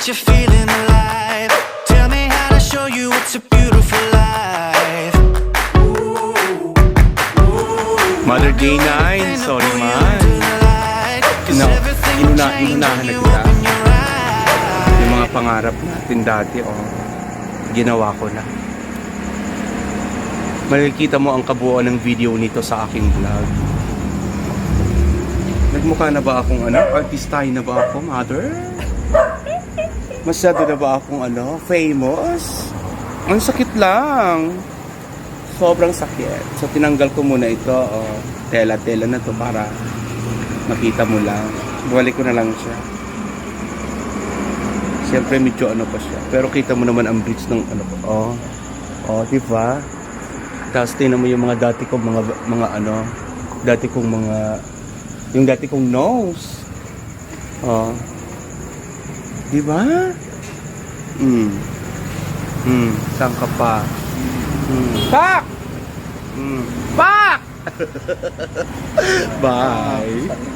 that you're feeling alive. Tell me how to show you it's a beautiful life. Ooh, Mother D9, sorry man. No, inuna, inunahan na kita. Yung mga pangarap natin dati, oh, ginawa ko na. Makikita mo ang kabuuan ng video nito sa aking vlog. Nagmukha na ba akong ano? Artistay na ba ako, mother? Masyado na ba akong ano? Famous? Ang sakit lang. Sobrang sakit. So tinanggal ko muna ito. Oh, tela-tela na to para makita mo lang. Balik ko na lang siya. Siyempre medyo ano pa siya. Pero kita mo naman ang bridge ng ano ko. Oh. Oh, di ba? Tapos tingnan mo yung mga dati kong mga mga ano, dati kong mga yung dati kong nose. Oh. Di ba? Mm. Mm, saan ka pa? Mm. Pak! Mm. Pak! Bye.